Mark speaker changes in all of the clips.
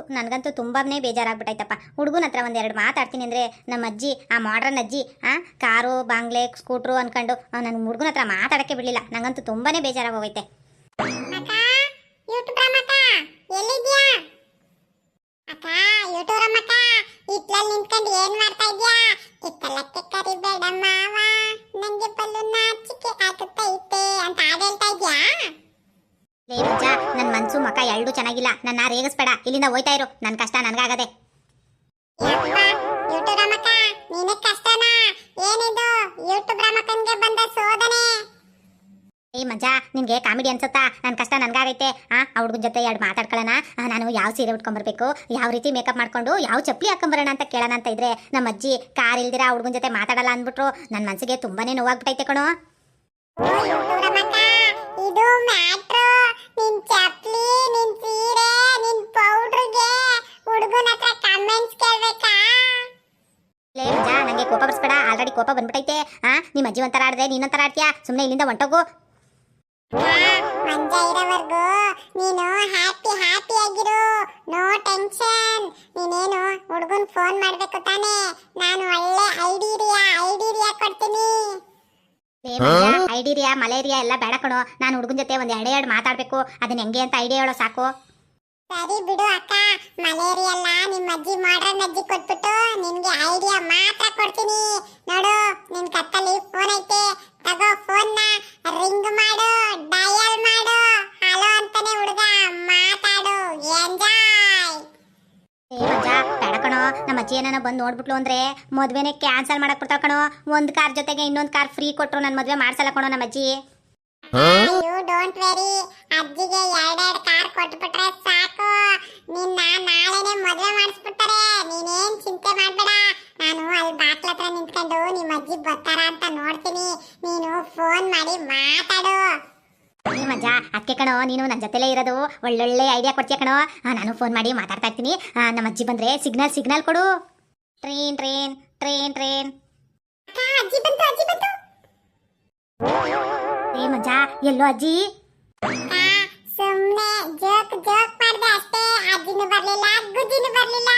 Speaker 1: ನನಗಂತೂ ತುಂಬಾನೇ ಬೇಜಾರಾಗ್ಬಿಟ್ಟೈತಪ್ಪ ಹುಡುಗನ ಹತ್ರ ಒಂದೆರಡು ಮಾತಾಡ್ತೀನಿ ಅಂದರೆ ನಮ್ಮ ಅಜ್ಜಿ, ಆ ಮಾಡ್ರನ್ ಅಜ್ಜಿ, ಆ, ಕಾರು, ಬಾಂಗ್ಲೆ, ಸ್ಕೂಟ್ರು ಅನ್ಕೊಂಡು ನನ್ನ ಹುಡುಗನ ಹತ್ರ ಮಾತಾಡಕ್ಕೆ ಬಿಡಲಿಲ್ಲ. ನನಗಂತೂ ತುಂಬಾನೇ ಬೇಜಾರಾಗೋಗೈತೆ.
Speaker 2: ಇತ್ಲಲ್ಲಿ ನಿಂತ್ಕೊಂಡು ಏನ್ ಮಾಡ್ತಾ ಇದ್ಯಾ? ಇತ್ತಲಕ್ಕೆ ಕರಿಬೇಡ ಮಾವ.
Speaker 1: ಲೇ ನನ್ನ ಮನ್ಸು ಮಕ ಎರಡೂ ಚೆನ್ನಾಗಿಲ್ಲ. ನನ್ನ ರೇಗಿಸ್ಬೇಡ ಇಲ್ಲಿಂದ ಹೋಯ್ತಾ ಇರು. ನನ್ನ ಕಷ್ಟ ನನ್ಗಾಗದೆ.
Speaker 2: ನೀನೇ
Speaker 1: ಏ ಮಜಾ ನಿನ್ಗೆ ಕಾಮಿಡಿ ಅನ್ಸುತ್ತಾ? ನನ್ನ ಕಷ್ಟ ನನ್ಗಾಗೈತೆ. ಆ ಹುಡುಗನ ಜೊತೆ ಎರಡು ಮಾತಾಡ್ಕೊಳ್ಳೋಣ ನಾನು ಯಾವ ಸೀರೆ ಉಟ್ಕೊಂಬರ್ಬೇಕು? ಯಾವ ರೀತಿ ಮೇಕಪ್ ಮಾಡ್ಕೊಂಡು ಯಾವ ಚಪ್ಪಲಿ ಹಾಕೊಂಬರೋಣ ಅಂತ ಕೇಳೋಣ ಅಂತ ಇದ್ರೆ ನಮ್ಮ ಅಜ್ಜಿ ಕಾರ್ ಇಲ್ದಿರ ಆ ಹುಡುಗನ ಜೊತೆ ಮಾತಾಡಲ್ಲ ಅಂದ್ಬಿಟ್ರು. ನನ್ನ ಮನ್ಸಿಗೆ ತುಂಬಾನೇ ನೋವಾಗ್ಬಿಟ್ಟೈತೆ ಕಣೋ.
Speaker 2: ಇದು ಮ್ಯಾಟ್ರು. ನಿನ್ ಚಪ್ಲಿ ನಿನ್ ಸೀರೆ ನಿನ್ ಪೌಡ್ರಿಗೆ ಹುಡುಗನ ಹತ್ರ ಕಮೆಂಟ್ಸ್ ಕೇಳ್ಬೇಕಾ?
Speaker 1: ಲೇ ಮಜಾ ನಂಗೆ ಕೋಪ ಬರ್ಸ್ಬೇಡ. ಆಲ್ರೆಡಿ ಕೋಪ ಬಂದ್ಬಿಟ್ಟೈತೆ ಆ ನಿಮ್ಮ ಅಜ್ಜಿ ಒಂಥರ ಆಡ್ದೆ ನೀನೊಂಥರ ಆಡ್ತೀಯಾ? ಸುಮ್ಮನೆ ಇಲ್ಲಿಂದ ಹೊಂಟೋಗು.
Speaker 2: ಮಂಜ ಇರೋವರೆಗೂ. ನೀನು ಹ್ಯಾಪಿ ಹ್ಯಾಪಿ ಆಗಿರು. ನೋ ಟೆನ್ಷನ್ ನೀನೇನು ಹುಡುಗನ್ ಫೋನ್ ಮಾಡ್ಬೇಕು ತಾನೇ? ನಾನು ಒಳ್ಳೆ ಐಡಿರಿಯಾ ಐಡಿರಿಯಾ ಕೊಡ್ತೀನಿ.
Speaker 1: ಲೇ ಮಜಾ ಐಡಿರಿಯಾ, ಮಲೇರಿಯಾ ಎಲ್ಲ ಬೇಡ ಕಣೋ. ನಾನು ಹುಡುಗನ ಜೊತೆ ಒಂದು ಎರಡು ಎರಡು ಮಾತಾಡಬೇಕು. ಅದನ್ನ ಹೆಂಗೆ ಅಂತ ಐಡಿಯಾ ಹೇಳೋ ಸಾಕು.
Speaker 2: ಸರಿ ಬಿಡು ಅಕ್ಕ. ಮಲೇರಿಯಾ ಅಲ್ಲ ನಿಮ್ಮ ಅಜ್ಜಿ ಮಾಡ್ರನ್ ಅಜ್ಜಿ ಕೊಟ್ಬಿಟ್ಟು ನಿನ್ಗೆ ಐಡಿಯಾ ಮಾತ್ರ ಕೊಡ್ತೀನಿ. ನೋಡು, ನಿನ್ ಕತ್ತಲ್ಲಿ ಫೋನ್ ಐತೆ. ತಗೋ ಫೋನ್ ರಿಂಗ್ ಮಾಡು
Speaker 1: ಅಜ್ಜಿ ಏನಾನ ಬಂದು ನೋಡ್ಬಿಟ್ಲು ಅಂದ್ರೆ ಮದ್ವೆನೆ ಕ್ಯಾನ್ಸಲ್ ಮಾಡಕ್ ಬಿಡ್ತಾವ ಕಣೋ. ಒಂದ್ ಕಾರ್ ಜೊತೆಗೆ ಇನ್ನೊಂದ್ ಕಾರ್ ಫ್ರೀ ಕೊಟ್ರು ನನ್ನ ಮದ್ವೆ ಮಾಡ್ಸಲ್ಲ ಕಣೋ ನಮ್ಮ ಅಜ್ಜಿ.
Speaker 2: ಯು ಡೋಂಟ್ ವೆರಿ ಅಜ್ಜಿಗೆ ಎರಡೆರಡು ಕಾರ್ ಕೊಟ್ಬಿಟ್ರೆ ಸಾಕು. ನಿನ್ನ ನಾಳೆನೆ ಮದುವೆ ಮಾಡಿಸ್ಬಿಡ್ತಾರೆ. ನೀನೇನ್ ಚಿಂತೆ ಮಾಡಬೇಡ. ನಾನು ಅಲ್ಲಿ ಬಾಕ್ಲ ಹತ್ರ ನಿಂತ್ಕೊಂಡು ನಿಮ್ಮ ಅಜ್ಜಿ ಬರ್ತಾರ ಅಂತ ನೋಡ್ತೀನಿ. ನೀನು ಫೋನ್ ಮಾಡಿ ಮಾತಾಡು.
Speaker 1: ಮಜಾ ಅದಕ್ಕೆ ಕಣೋ ನೀನು ನನ್ನ ಜೊತೆಲೇ ಇರೋದು. ಒಳ್ಳೊಳ್ಳೆ ಐಡಿಯಾ ಕೊಡ್ತೀಯ ಕಣೋ. ನಾನು ಫೋನ್ ಮಾಡಿ ಮಾತಾಡ್ತಾ ಇರ್ತೀನಿ. ನಮ್ಮ ಅಜ್ಜಿ ಬಂದ್ರೆ ಸಿಗ್ನಲ್ ಸಿಗ್ನಲ್ ಕೊಡು. ಟ್ರೈನ್ ಟ್ರೈನ್ ಟ್ರೈನ್ ಟ್ರೈನ್ ಏ ಮಜಾ ಎಲ್ಲೋ ಅಜ್ಜಿ?
Speaker 2: ಸುಮ್ಮನೆ ಜೋಕ್ ಜೋಕ್ ಮಾಡ್ದೆ ಅಷ್ಟೇ. ಅಜ್ಜಿನೂ ಬರ್ಲಿಲ್ಲ ಗುಜ್ಜಿನೂ ಬರ್ಲಿಲ್ಲ.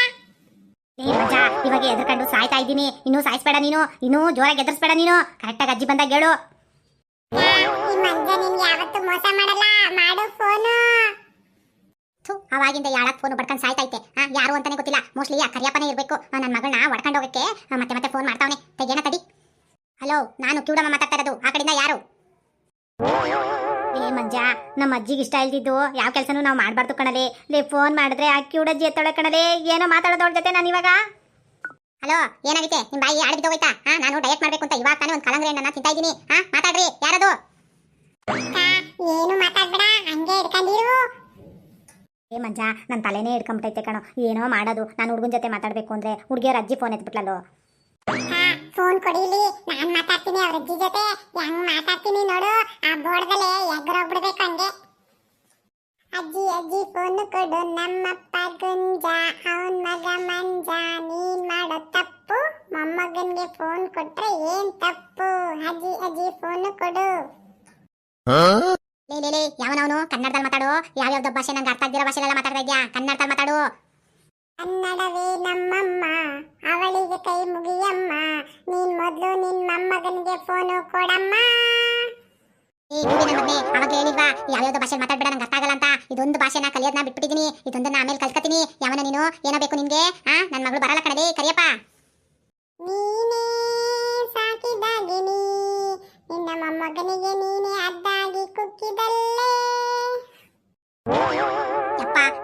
Speaker 1: ಏ ಮಜಾ ಇವಾಗ ಎದ್ರಕಂಡು ಸಾಯ್ತಾ ಇದ್ದೀನಿ. ಇನ್ನೂ ಸಾಯಿಸ್ಬೇಡ ನೀನು. ಇನ್ನೂ ಜೋರಾಗಿ ಎದುರಿಸ್ಬೇಡ ನೀನು. ಕರೆಕ್ಟಾಗಿ ಅಜ್ಜಿ ಬಂದಾಗ ಹೇಳು.
Speaker 2: ಮಂಜ ನಿನ್ಗೆ ಯಾವತ್ತೂ ಮೋಸ ಮಾಡಲ್ಲ. ಮಾಡು ಫೋನು.
Speaker 1: ಥು, ಅವಾಗಿಂದ ಯಾಳಕ್ ಫೋನ್ ಬಡ್ಕೊಂಡು ಸಾಯ್ತೈತೆ. ಯಾರು ಅಂತಾನೆ ಗೊತ್ತಿಲ್ಲ. ಮೋಸ್ಟ್ಲಿ ಆ ಕರಿಯಪ್ಪನೇ ಇರಬೇಕು. ನನ್ನ ಮಗಳನ್ನ ಹೊಡ್ಕೊಂಡು ಹೋಗಕ್ಕೆ. ಮತ್ತೆ ಮತ್ತೆ ಫೋನ್ ಮಾಡ್ತಾವನೆ. ತೆಗೇನ ತಡಿ. ಹಲೋ ನಾನು ಕ್ಯೂಡಮ್ಮ ಮಾತಾಡ್ತಾ ಇರೋದು. ಆ ಕಡೆಯಿಂದ ಯಾರು? ಏ ಮಂಜ ನಮ್ಮ ಅಜ್ಜಿಗೆ ಇಷ್ಟ ಇಲ್ದಿದ್ದು ಯಾವ ಕೆಲಸನೂ ನಾವು ಮಾಡಬಾರ್ದು ಕಣಲೆ. ಲೇ ಫೋನ್ ಮಾಡಿದ್ರೆ ಆ ಕ್ಯೂಡಜ್ಜಿ ಎತ್ತಳೆ ಕಣಲೆ. ಏನೋ ಮಾತಾಡೋದವ್ರ ಜೊತೆ ನಾನು ಇವಾಗ? ಹಲೋ ಏನಾಗಿದೆ? ನಿಮ್ಮ ಬಾಯಿ ಆಡಿದ್ದು ಹೋಯ್ತಾ ಹಾ ನಾನು ಡಯಟ್ ಮಾಡಬೇಕು ಅಂತ ಇವಾಗ ತಾನೇ ಒಂದು ಕಲಂಗರಿ ಹಣ್ಣನ್ನ ತಿಂತಾ ಇದ್ದೀನಿ. ಹಾ ಮಾತಾಡ್ರಿ. ಯಾರದು?
Speaker 2: ಏನು ಮಾತಾಡ್ಬೇಡ ಹಂಗೆ ಇಟ್ಕೊಂಡಿರು.
Speaker 1: ಏ ಮಂಜ ನನ್ನ ತಲೆನೇ ಹಿಡ್ಕೊಂಬಿಟ್ಟೈತೆ ಕಣೋ. ಏನೋ ಮಾಡೋದು. ನಾನು ಹುಡುಗನ ಜೊತೆ ಮಾತಾಡಬೇಕು ಅಂದ್ರೆ ಹುಡುಗಿಯವ್ರ ಅಜ್ಜಿ ಫೋನ್ ಎತ್ಬಿಟ್ಲಲ್ಲೋ.
Speaker 2: ಫೋನ್ ಕೊಡಿಲಿ ನಾನು ಮಾತಾಡ್ತೀನಿ ಅವ್ರ ಅಜ್ಜಿ ಜೊತೆ. ಹೆಂಗ್ ಮಾತಾಡ್ತೀನಿ ನೋಡು. ಆ ಬೋರ್ಡ್ದಲ್ಲೇ ಎಗ್ರೋಗ್ಬಿಡ್ಬೇಕು ಹಂಗೆ. ಅಜ್ಜಿ ಅಜ್ಜಿ ಫೋನ್ ಕೊಡು. ನಮ್ಮಪ್ಪ ಗುಂಜ ಅವನ್ ಮಗ ಮಂಜ ನೀನ್ ಮಾಡೋ ತಪ್ಪು ಮೊಮ್ಮಗನ್ಗೆ ಫೋನ್ ಕೊಟ್ರೆ ಏನ್ ತಪ್ಪು ಅಜ್ಜಿ ಅಜ್ಜಿ ಫೋನ್ ಕೊಡು
Speaker 1: ಲೇ ಲೇ ಲೇ ಯಾವನವನು ಕನ್ನಡದಲ್ಲಿ ಮಾತಾಡು ಯಾವ್ಯಾವ್ದು ಭಾಷೆ ನಂಗೆ ಅರ್ಥ ಆಗ್ದಿರೋ ಭಾಷೆಲೆಲ್ಲ ಮಾತಾಡ್ತಾ ಇದ್ಯಾ? ಕನ್ನಡದಲ್ಲಿ ಮಾತಾಡು.
Speaker 2: ಕನ್ನಡವೇ ನಮ್ಮಮ್ಮ ಅವಳಿಗೆ ಕೈ ಮುಗಿಯಮ್ಮ ನೀನ್ ಮೊದಲು ನಿನ್ ಮಗನಿಗೆ ಫೋನು ಕೊಡಮ್ಮ.
Speaker 1: ಕೂಡಿ ನನ್ನ ಮಗನೇ ಅವಾಗ ಹೇಳಿಲ್ವಾ? ಯಾವ್ಯಾವ್ದು ಭಾಷೆ ಮಾತಾಡ್ಬೇಡ ನಂಗೆ ಅರ್ಥ ಆಗಲ್ಲ ಅಂತ. ಇದೊಂದು ಭಾಷೆನ ಕಲಿಯೋದನ್ನ ಬಿಟ್ಬಿಟ್ಟಿದ್ದೀನಿ. ಇದೊಂದನ್ನ ಆಮೇಲೆ ಕಲ್ತ್ಕೊತೀನಿ. ಯಾವನ ನೀನು? ಏನೋ ಬೇಕು ನಿನ್ಗೆ? ಆ ನನ್ನ ಮಗಳು ಬರಲ್ಲ ಕಣದೇ ಕರಿಯಪ್ಪ.
Speaker 2: ನೀನೇ ಸಾಕಿದಾಗಿನಿ ನಿನ್ನ ಮೊಮ್ಮಗನಿಗೆ ನೀನೇ ಅದ್ದಾಗಿ ಕುಕ್ಕಿದಲ್ಲೇ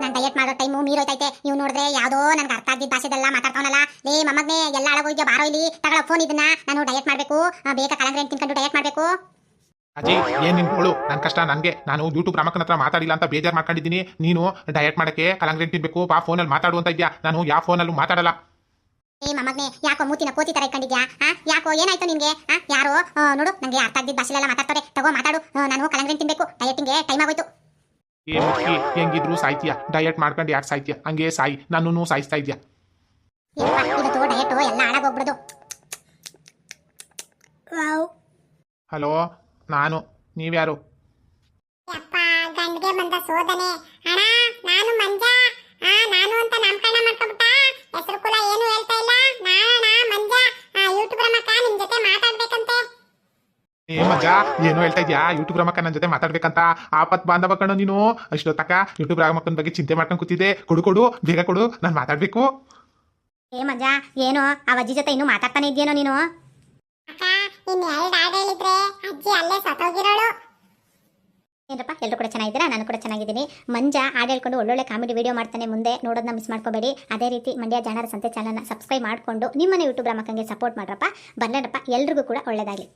Speaker 1: ನಾನು ಡಯಟ್ ಮಾಡೋ ಟೈಮು ಮೀರೋಯ್ತೈತೆ ನೀವು ನೋಡಿದ್ರೆ ಯಾವ್ದೋ ನನ್ಗೆ ಅರ್ಥ ಆಗಿದ್ದ ಭಾಷೆದೆಲ್ಲ ಮಾತಾಡ್ತಾವನಲ್ಲ. ಏ ಮಮ್ಮಗ್ನೇ ಎಲ್ಲ ಅಳಗೋಯ್ಯ ಬಾರೋ ಇಲ್ಲಿ. ತಗೊಳ್ಳೋ ಫೋನ್ ಇದನ್ನ. ನಾನು ಡಯಟ್ ಮಾಡಬೇಕು. ಬೇಗ ಕಲಂಗ್ರಿ ತಿನ್ಕೊಂಡು ಡಯಟ್ ಮಾಡಬೇಕು.
Speaker 3: ಅಜ್ಜಿ ಏನ್ ನಿನ್ ಕೊಳು ನನ್ನ ಕಷ್ಟ ನನಗೆ. ನಾನು ಯೂಟ್ಯೂಬ್ ರಾಮಕ್ಕನ ಹತ್ರ ಮಾತಾಡಿಲ್ಲ ಅಂತ ಬೇಜಾರು ಮಾಡ್ಕೊಂಡಿದ್ದೀನಿ. ನೀನು ಡಯಟ್ ಮಾಡಕ್ಕೆ ಕಲಂಗ್ರಿ ತಿನ್ಬೇಕು. ಬಾ ಫೋನಲ್ಲಿ ಮಾತಾಡು ಅಂತ ಇದ್ಯಾ? ನಾನು ಯಾವ ಫೋನಲ್ಲೂ ಮಾತಾಡಲ್ಲ.
Speaker 1: ಏ ಮಮ್ಮಗ್ನೆ ಯಾಕೋ ಮೂತಿನ ಕೋತಿ ತರ ಇಟ್ಕೊಂಡಿದ್ಯಾ? ಆ ಯಾಕೋ ಏನಾಯ್ತು ನಿನ್ಗೆ? ಆ ಯಾರೋ ನೋಡು ನಂಗೆ ಅರ್ಥ ಆಗಿದ್ದ ಭಾಷೆಲೆಲ್ಲ ಮಾತಾಡ್ತಾರೆ. ತಗೋ ಮಾತಾಡು. ನಾನು ಕಲಂಗ್ರಿ ತಿನ್ಬೇಕು. ಡಯಟಿಂಗ್ಗೆ ಟೈಮ್ ಆಗೋಯ್ತು.
Speaker 3: ಏ ಮುಚ್ಚಿ ಹೆಂಗಿದ್ರು ಸಾಯ್ತೀಯ. ಡಯಟ್ ಮಾಡ್ಕೊಂಡು ಯಾಕೆ ಸಾಯ್ತೀಯ? ಹಂಗೆ ಸಾಯಿ. ನಾನು ಸಾಯಿಸ್ತಾ ಇದ್ಯಾ? ಹಲೋ ನಾನು ನೀವ್ಯಾರು?
Speaker 2: ಯಪ್ಪ ಗಂಡ್ಗೆ ಬಂದ ಸೋದನೆ. ಅಣ್ಣ ನಾನು ಮಂಜ. ಆ ನಾನು ಅಂತ ಹೆಸರು ಕುಲ ಏನು ಹೇಳ್ತಾ ಇಲ್ಲ ನಾರಾಯಣ ಮಂಜ ಯೂಟ್ಯೂಬ್ ರಮಕ್ಕ ನಿಮ್ ಜೊತೆ ಮಾತಾಡ್ಬೇಕಂತೆ
Speaker 3: ಏ ಮಜಾ ಏನು ಹೇಳ್ತಾ ಇದ್ಯಾ? ಯೂಟ್ಯೂಬ್ ರಮಕ್ಕ ನನ್ನ ಜೊತೆ ಮಾತಾಡ್ಬೇಕಂತ? ಆಪತ್ ಬಾಂಧವ ನೀನು ನೀನು. ಅಷ್ಟೊತ್ತಕ್ಕ ಯೂಟ್ಯೂಬ್ ರಾಮಕ್ಕನ ಬಗ್ಗೆ ಚಿಂತೆ ಮಾಡ್ಕೊಂಡು ಕೂತಿದ್ದೆ. ಕೊಡು ಕೊಡು ಬೇಗ ಕೊಡು ನಾನು ಮಾತಾಡ್ಬೇಕು.
Speaker 1: ಏ ಮಜಾ ಏನೋ ಆ ಅಜ್ಜಿ ಜೊತೆ ಇನ್ನು ಮಾತಾಡ್ತಾನೆ ಇದೆಯೇನೋ ನೀನು?
Speaker 2: ಅಕ್ಕ ಇನ್ ಎರಡು ಹಾಡು ಹೇಳಿದ್ರೆ ಅಜ್ಜಿ ಅಲ್ಲೇ ಸತ್ತೋಗಿರೋಳು.
Speaker 1: ಏನಪ್ಪ ಎಲ್ಲರೂ ಕೂಡ ಚೆನ್ನಾಗಿದ್ದೀರಾ? ನಾನು ಕೂಡ ಚೆನ್ನಾಗಿದ್ದೀನಿ. ಮಂಜ ಹಾಡು ಹೇಳ್ಕೊಂಡು ಒಳ್ಳೊಳ್ಳೆ ಕಾಮಿಡಿ ವಿಡಿಯೋ ಮಾಡ್ತಾನೆ ಮುಂದೆ. ನೋಡೋದನ್ನ ಮಿಸ್ ಮಾಡ್ಕೋಬೇಡಿ. ಅದೇ ರೀತಿ ಮಂಡ್ಯ ಜಾಣರ ಸಂತೆ ಚಾನಲ್ನ ಸಬ್ಸ್ಕ್ರೈಬ್ ಮಾಡಿಕೊಂಡು ನಿಮ್ಮನೆ ಯೂಟ್ಯೂಬ್ ರಮಕ್ಕಂಗೆ ಸಪೋರ್ಟ್ ಮಾಡ್ರಪ್ಪ. ಬರ್ಲೇನಪ್ಪ ಎಲ್ರಿಗೂ ಕೂಡ ಒಳ್ಳೇದಾಗಲಿ.